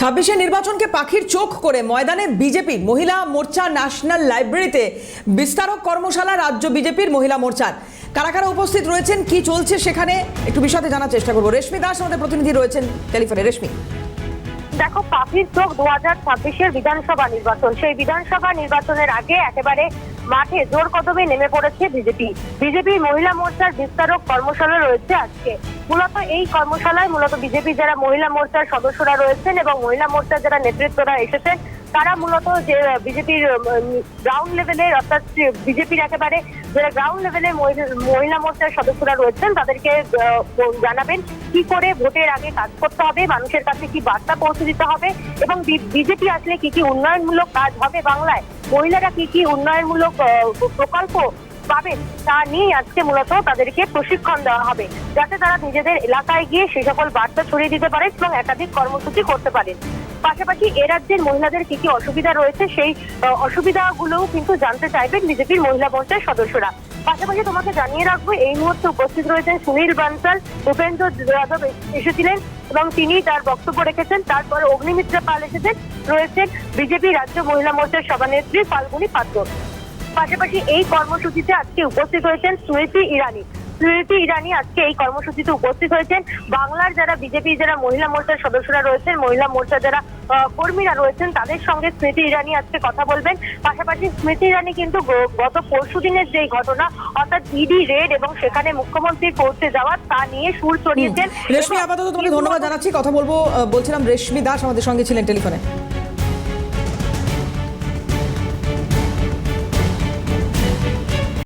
ছাব্বিশে নির্বাচনকে পাখির চোখ করে ময়দানে বিজেপি, মহিলা মোর্চা ন্যাশনাল লাইব্রেরিতে বিস্তারক কর্মশালা রাজ্য বিজেপির মহিলা মোর্চার। কারা কারা উপস্থিত রয়েছেন, কি চলছে সেখানে? একটু বিশদে জানার চেষ্টা করব। রেশমি দাস আমাদের প্রতিনিধি রয়েছেন টেলিফোনে। রেশমি। দেখো, পাখির চোখ দু হাজার ছাব্বিশের বিধানসভা নির্বাচন। সেই বিধানসভা নির্বাচনের আগে একেবারে মাঠে জোর কদমে নেমে পড়েছে বিজেপি। বিজেপি মহিলা মোর্চার বিস্তারক কর্মশালা রয়েছে আজকে। মূলত এই কর্মশালায় মূলত বিজেপি যারা মহিলা মোর্চার সদস্যরা রয়েছেন এবং মহিলা মোর্চার যারা নেতৃত্বরা এসেছেন তারা মূলত যে বিজেপির গ্রাউন্ড লেভেলের অর্থাৎ বিজেপির একেবারে যারা গ্রাউন্ড লেভেলে মহিলা মোর্চার সদস্যরা রয়েছেন, তাদেরকে জানাবেন কি করে ভোটের আগে কাজ করতে হবে, মানুষের কাছে কি বার্তা পৌঁছে দিতে হবে এবং বিজেপি আসলে কি কি উন্নয়নমূলক কাজ হবে বাংলায়। মহিলারা কি কি উন্নয়নমূলক প্রকল্প পাবেন তা নিয়ে আজকে মূলত তাদেরকে প্রশিক্ষণ দেওয়া হবে, যাতে তারা নিজেদের এলাকায় গিয়ে সে সকল বার্তা ছড়িয়ে দিতে পারে এবং একাধিক কর্মসূচি করতে পারেন পাশাপাশি এ রাজ্যের মহিলাদের কি কি অসুবিধা রয়েছে, সেই অসুবিধাগুলোও কিন্তু জানতে চাইবেন বিজেপির মহিলা মোর্চার সদস্যরা। পাশাপাশি তোমাকে জানিয়ে রাখব, এই মুহূর্তে উপস্থিত রয়েছেন সুনীল বানসাল উপেন্দ্র যাদব এসেছিলেন এবং তিনি তার বক্তব্য রেখেছেন। তারপরে অগ্নিমিত্রা পাল এসেছেন, রয়েছেন বিজেপি রাজ্য মহিলা মোর্চার সভানেত্রী ফাল্গুনী পাত্র। পাশাপাশি এই কর্মসূচিতে আজকে উপস্থিত হয়েছেন স্মৃতি ইরানি। স্মৃতি ইরানি আজকে এই কর্মসূচিতে উপস্থিত হয়েছেন। বাংলার যারা বিজেপি যারা মহিলা মোর্চার সদস্যরা রয়েছেন, মহিলা মোর্চা যারা কর্মীরা রয়েছেন তাদের সঙ্গে স্মৃতি ইরানি আজকে কথা বলবেন। পাশাপাশি স্মৃতি ইরানি কিন্তু গত পরশু দিনের যে ঘটনা অর্থাৎ ইডি রেড এবং সেখানে মুখ্যমন্ত্রী পৌঁছে যাওয়া তা নিয়ে সুর চড়িয়েছেন রেশমি আপাতত তোমাকে ধন্যবাদ জানাচ্ছি। কথা বলব বলছিলাম রেশমি দাস আমাদের সঙ্গে ছিলেন টেলিফোনে।